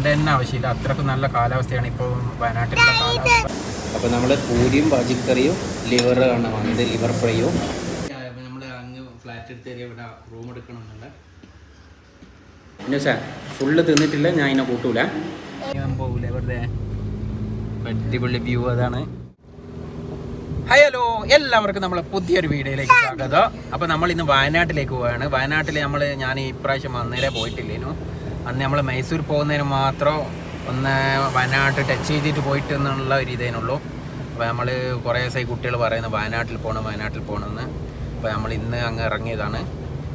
വേണ്ട തന്നെ ആവശ്യമില്ല. അത്രക്കും നല്ല കാലാവസ്ഥയാണ് ഇപ്പോൾ വയനാട്ടിലുള്ള കാലാവസ്ഥ. അപ്പോൾ നമ്മൾ പൂരിയും ബാജിക്കറിയും ലിവർ ആണ് വന്നത് ലിവർ ഫ്രൈയും. നമ്മൾ അങ്ങ് ഫ്ലാറ്റ് എടുത്ത് തരിക ഇവിടെ റൂം എടുക്കണമെന്നുണ്ട് സാർ ഫുള്ള് തിന്നിട്ടില്ല ഞാൻ ഇതിനെ കൂട്ടൂല. ഞാൻ പോകൂല വെറുതെ. അടിപൊളി വ്യൂ അതാണ്. ഹായ് ഹലോ എല്ലാവർക്കും നമ്മളെ പുതിയൊരു വീഡിയോയിലേക്ക് സ്വാഗതം. അപ്പോൾ നമ്മൾ ഇന്ന് വയനാട്ടിലേക്ക് പോവുകയാണ് വയനാട്ടിൽ നമ്മൾ ഞാൻ ഇപ്രാവശ്യം വന്നേരെ പോയിട്ടില്ലേനു. അന്ന് നമ്മൾ മൈസൂർ പോകുന്നതിന് മാത്രം ഒന്ന് വയനാട്ട് ടച്ച് ചെയ്തിട്ട് പോയിട്ട് എന്നുള്ള ഒരു ഇതേനുള്ളൂ അപ്പോൾ നമ്മൾ കുറേ ദിവസമായി കുട്ടികൾ പറയുന്നത് വയനാട്ടിൽ പോകണം വയനാട്ടിൽ പോകണമെന്ന് അപ്പോൾ നമ്മൾ ഇന്ന് അങ്ങ് ഇറങ്ങിയതാണ്.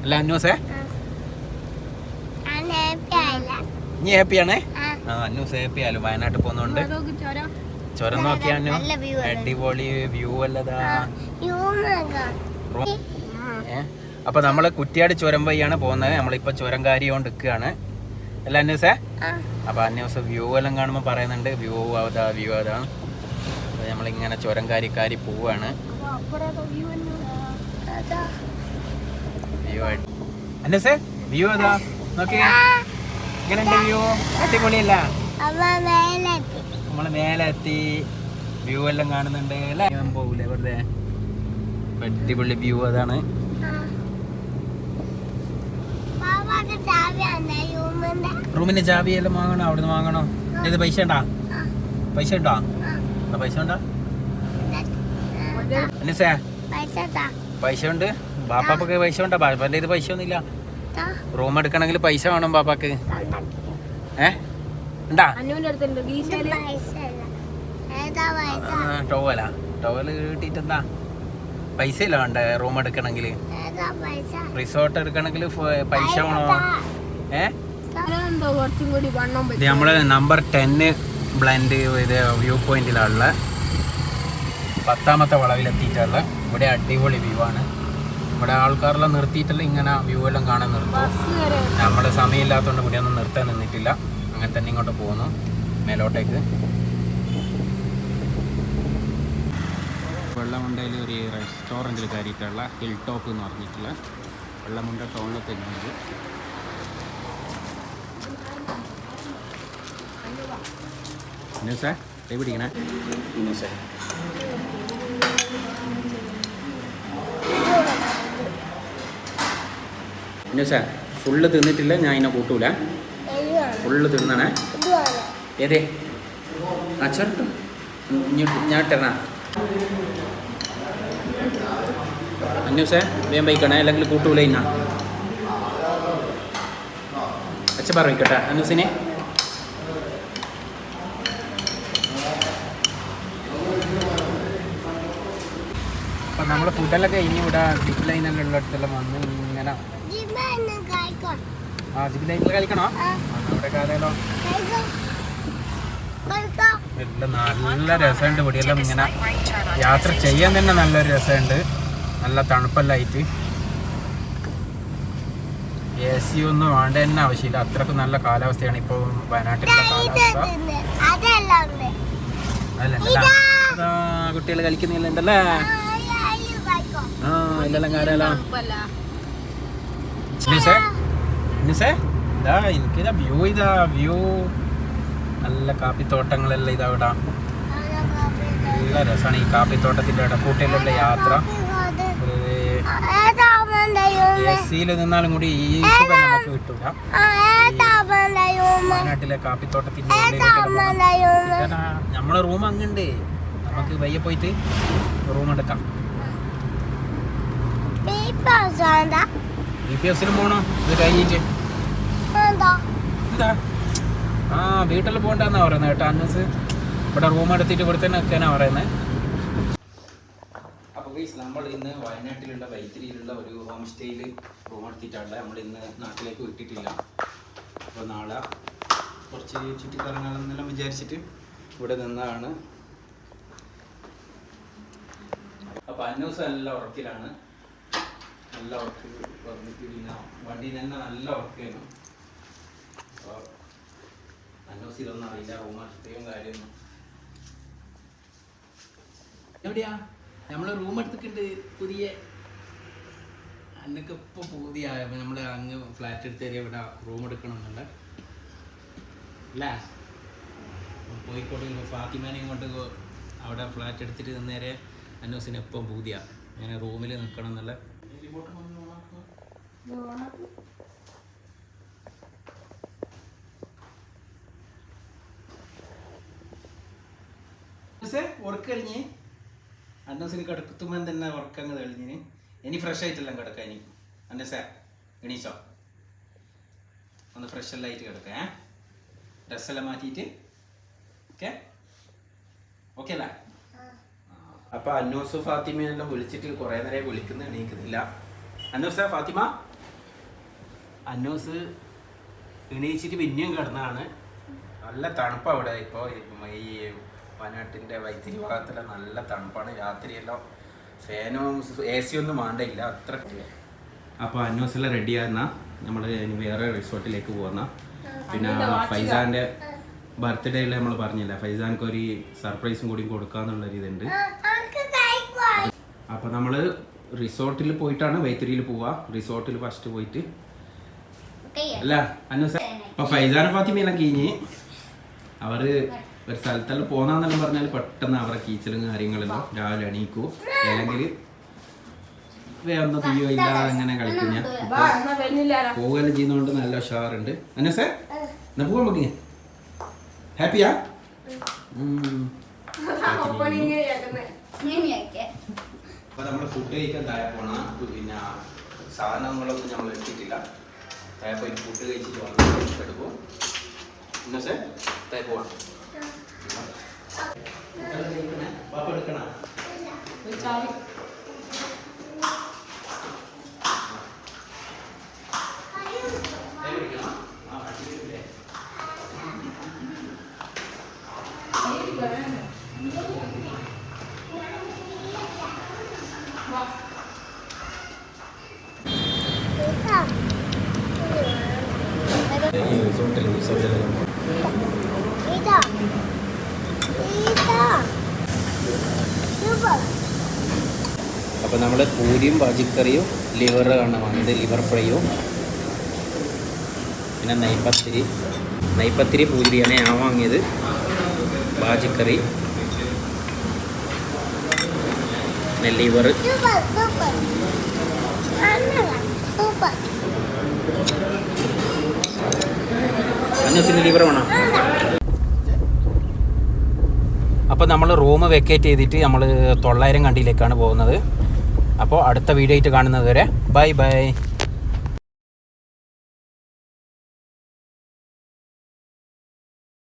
അല്ല അന്നൂസേ നീ ഹാപ്പിയാണേ ആ. അന്യൂസ് ഹാപ്പി ആയാലും വയനാട്ടിൽ പോകുന്നുണ്ട്. ചുരം. നോക്കിയാണ്. അടിപൊളി വ്യൂ അല്ലതാ? അപ്പൊ നമ്മൾ കുറ്റിയാട് ചുരം വഴിയാണ് പോകുന്നത്. നമ്മളിപ്പോ ചുരം കാരിയോണ്ട് നിൽക്കുകയാണ് അല്ല അന്യൂസേ അപ്പൊ അന്യൂസ് വ്യൂ എല്ലാം കാണുമ്പോൾ പറയുന്നുണ്ട് വ്യൂ അതാ വ്യൂ അതാ. നമ്മളിങ്ങനെ ചുരം കാരി കാരി പോവാണ് വ്യൂ അന്യൂസേ വ്യൂ അതാ. നോക്കി ഇങ്ങനെയുണ്ട് വ്യൂ അടിപൊളിയല്ല. നമ്മൾ മേലെ എത്തി വ്യൂ എല്ലാം കാണുന്നുണ്ട് അല്ലേ? ഞാൻ പോകൂലേ വെറുതെ? അടിപൊളി വ്യൂ അതാണ്. റൂമിന്റെ ചാവി എല്ലാം വാങ്ങണോ? അവിടുന്ന് വാങ്ങണോ? ഇത് പൈസ ഉണ്ടാ? പൈസ ഉണ്ടോ? ആ, പൈസ ഉണ്ടോ? അനിസേ. പൈസ ഉണ്ട്? ബാപ്പാപ്പക്ക് പൈസ ഉണ്ടോ? ബാപ്പാന്റെ ഇത് പൈസ ഒന്നുമില്ല. റൂം എടുക്കണമെങ്കിൽ പൈസ വേണം ബാപ്പാക്ക്. ഏ? ഉണ്ടാ? അനുവിന്റെ അടുത്തുണ്ട് ഗീശയിൽ ടോവലാ. ടോവൽ കിട്ടിട്ടെന്താ? പൈസ ഇല്ല വേണ്ടേ റൂം എടുക്കണമെങ്കിൽ റിസോർട്ട് എടുക്കണമെങ്കിൽ പൈസ വേണോ? ഏ? ഇത് നമ്മൾ നമ്പർ ടെന്ന് ബ്ലൻഡ് ഇത് വ്യൂ പോയിന്റിലുള്ള പത്താമത്തെ വളവിലെത്തിയിട്ടുള്ള ഇവിടെ അടിപൊളി വ്യൂ ആണ്. ഇവിടെ ആൾക്കാരെല്ലാം നിർത്തിയിട്ടുള്ള ഇങ്ങനെ വ്യൂ എല്ലാം കാണാൻ നിർത്തും? നമ്മൾ സമയമില്ലാത്തതുകൊണ്ട് ഇവിടെ ഒന്നും നിർത്താൻ നിന്നിട്ടില്ല. അങ്ങനെ തന്നെ ഇങ്ങോട്ട് പോകുന്നു. മേലോട്ടേക്ക്. വെള്ളമുണ്ടയിൽ ഒരു റെസ്റ്റോറന്റിൽ കയറിയിട്ടുള്ള ഹിൽ ടോപ്പ് എന്ന് പറഞ്ഞിട്ടുള്ള വെള്ളമുണ്ട ടൗണിലെത്തുന്നത് ന്യൂസേ എവിടെയാണ് ന്യൂസേ ന്യൂസേ ഫുള്ള് തിന്നിട്ടില്ല ഞാൻ ഇതിനെ കൂട്ടൂല. ഫുള്ള് തിന്നണേ. ഏതേ? ആ ചേർട്ടോ ഞാൻ ഇട്ടണ അന്യൂസേ വേഗം വയ്ക്കണേ അല്ലെങ്കിൽ കൂട്ടൂല ഇന്ന? അച്ഛൻ പറയിക്കട്ടെ അന്യൂസിനെ അപ്പം നമ്മൾ ഫുഡെല്ലാം ഇനി ഇവിടെ സിപ്പ് ലൈനെല്ലാം ഉള്ളിടത്തെല്ലാം വന്ന് ഇങ്ങനെ ആ സിപ്പ് ലൈനിൽ കളിക്കണോ അവിടെ കാലല്ലോ എല്ലാം നല്ല രസമുണ്ട് ഇവിടെയെല്ലാം ഇങ്ങനെ. യാത്ര ചെയ്യാൻ തന്നെ നല്ലൊരു രസമുണ്ട്. നല്ല തണുപ്പെല്ലായിട്ട് എ സി ഒന്നും വേണ്ട തന്നെ ആവശ്യമില്ല. അത്രക്കും നല്ല കാലാവസ്ഥയാണ് ഇപ്പോൾ വയനാട്ടിലുള്ള കുട്ടികൾ കളിക്കുന്നില്ലല്ലേ. ആ ഇല്ലല്ലോ എനിക്കിതാ വ്യൂ ഇതാ വ്യൂ കാപ്പിത്തോട്ടങ്ങളെല്ലാം ഇതവിടെ. നല്ല രസമാണ് ഈ കാപ്പിത്തോട്ടത്തിന്റെ ഇടക്കൂട്ടിലുള്ള യാത്ര. എ നിന്നാലും കൂടി ഈ സുഖം നമുക്ക് കിട്ടൂല. വയനാട്ടിലെ കാപ്പിത്തോട്ടത്തിന്റെ നമ്മളെ റൂം അങ്ങുണ്ട്. നമുക്ക് വയ്യ പോയിട്ട് റൂം എടുക്കാം. ബി പി എസിലും പോണോ? ഇത് കഴിഞ്ഞിട്ട്. എന്താ? ആ വീട്ടിൽ പോകണ്ടെന്നാ പറയുന്നത് കേട്ടോ. അന്നസ് ഇവിടെ റൂം എടുത്തിട്ട് ഇവിടെ തന്നെ പറയുന്നത് അപ്പോൾ ഗൈസ് നമ്മൾ ഇന്ന് വയനാട്ടിലുള്ള വൈത്തിരിയിലുള്ള ഒരു ഹോം സ്റ്റേയിൽ റൂം എടുത്തിട്ടാണ് നമ്മൾ ഇന്ന് നാട്ടിലേക്ക് വിട്ടിട്ടില്ല. അപ്പോൾ നാളെ കുറച്ച് ചുറ്റിക്കറങ്ങാമെന്നെല്ലാം വിചാരിച്ചിട്ട് ഇവിടെ നിന്നാണ് അപ്പോൾ അന്നൂസ് നല്ല ഉറക്കിലാണ്. നല്ല ഉറക്ക് വന്നിട്ട് പിന്നെ വണ്ടിയിൽ തന്നെ നല്ല ഉറക്കായിരുന്നു അപ്പോൾ അന്നൂസ് ഇതൊന്നും അറിയില്ല റൂം എടുക്കുകയും കാര്യമൊന്നും എവിടെയാ? നമ്മൾ റൂം എടുത്തിട്ടുണ്ട് പുതിയ. അന്നൊക്കെ ഇപ്പോൾ പുതിയ നമ്മൾ അങ്ങ് ഫ്ലാറ്റ് എടുത്ത് തരിക ഇവിടെ റൂം എടുക്കണമെന്നുണ്ട് അല്ലേ? കോഴിക്കോട് ഫാത്തിമാനെയും കൊണ്ട് അവിടെ ഫ്ലാറ്റ് എടുത്തിട്ട് നേരെ അന്നൂസിന് എപ്പം പൂതിയാ. ഇങ്ങനെ റൂമിൽ നിൽക്കണം എന്നുള്ള ഉറക്കം കഴിഞ്ഞ് അന്നസിന് കിടക്കുമ്പോൾ തന്നെ ഉറക്കങ്ങ് തെളിഞ്ഞിന്. ഇനി ഫ്രഷ് ആയിട്ടെല്ലാം കിടക്കാം ഇനി. അന്നസേ എണീച്ചോ? ഒന്ന് ഫ്രഷ് എല്ലാം ആയിട്ട് കിടക്കാം ഏ? ഡ്രസ്സെല്ലാം മാറ്റിയിട്ട് ഓക്കെ ഓക്കെ അല്ലേ? അപ്പൊ അന്നൂസ് ഫാത്തിമയെല്ലാം വിളിച്ചിട്ട് കുറെ നേരം വിളിക്കുന്ന എണീക്കുന്നില്ല. അന്നൂസ ഫാത്തിമ? അന്നൂസ് എണീച്ചിട്ട് പിന്നെയും കിടന്നതാണ് നല്ല തണുപ്പാണ് അവിടെ. ഇപ്പോൾ ഈ വയനാട്ടിന്റെ വൈത്തിരി ഭാഗത്തിലെ നല്ല തണുപ്പാണ്. രാത്രിയെല്ലാം ഫാനും എ സി ഒന്നും വേണ്ടയില്ല അത്ര അപ്പോൾ അന്വേഷണം റെഡി ആയിരുന്ന? നമ്മൾ വേറെ റിസോർട്ടിലേക്ക് പോകുന്ന പിന്നെ ഫൈസാന്റെ ബർത്ത്ഡേയിൽ നമ്മൾ പറഞ്ഞില്ല? ഫൈസാൻക്ക് ഒരു സർപ്രൈസും കൂടി കൊടുക്കാന്നുള്ളൊരു ഇതുണ്ട് അപ്പോൾ നമ്മൾ റിസോർട്ടിൽ പോയിട്ടാണ് വൈത്തിരിയിൽ പോവാ. റിസോർട്ടിൽ ഫസ്റ്റ് പോയിട്ട്. അല്ല അന്നോസ് ഇപ്പൊ ഫൈസാൻ ഫാത്തിമയെല്ലാം കഴിഞ്ഞ് അവർ ഒരു സ്ഥലത്തെല്ലാം പോന്നാന്നെല്ലാം പറഞ്ഞാൽ പെട്ടെന്ന് അവരുടെ കീച്ചലും കാര്യങ്ങളെല്ലാം രാവിലെ എണീക്കൂ. അല്ലെങ്കിൽ വേറൊന്നും തീയോ ഇല്ലാതെ അങ്ങനെ കളിക്കും ഞാൻ പോവുകയെല്ലാം ചെയ്യുന്നതുകൊണ്ട് നല്ല ഉഷാറുണ്ട്. അനസേ എന്നാ പോവാൻ നോക്കി ഹാപ്പിയാ? അപ്പൊ നമ്മൾ ഫുഡ് കഴിക്കാൻ താഴെ പോണ പിന്നെ സാധനങ്ങളൊന്നും നമ്മൾ എടുത്തിട്ടില്ല. താഴെ പോയി ഫുഡ് കഴിച്ചിട്ട് വന്നു എടുക്കും. ഇന്നസെ താഴെ പോവാം. പാപ്പ എടുക്കണ ഈ റിസോർട്ടിൽ വിസർജനം അപ്പോൾ നമ്മൾ പൂരിയും പാചിക്കറിയും ലിവർ ആണ് ഇത് ലിവർ ഫ്രൈയും. പിന്നെ നെയ്പത്തിരി. നെയ്പത്തിരി പൂരിയാണ് ഞാൻ വാങ്ങിയത് പാചിക്കറി പിന്നെ ലിവർ. അന്നത്തിന് ലിവർ വേണം? അപ്പോൾ നമ്മൾ റൂം വെക്കേറ്റ് ചെയ്തിട്ട് നമ്മൾ തൊള്ളായിരം കണ്ടിയിലേക്കാണ് പോകുന്നത്. അപ്പോൾ അടുത്ത വീഡിയോ ആയിട്ട് കാണുന്നത് വരെ ബൈ ബൈ.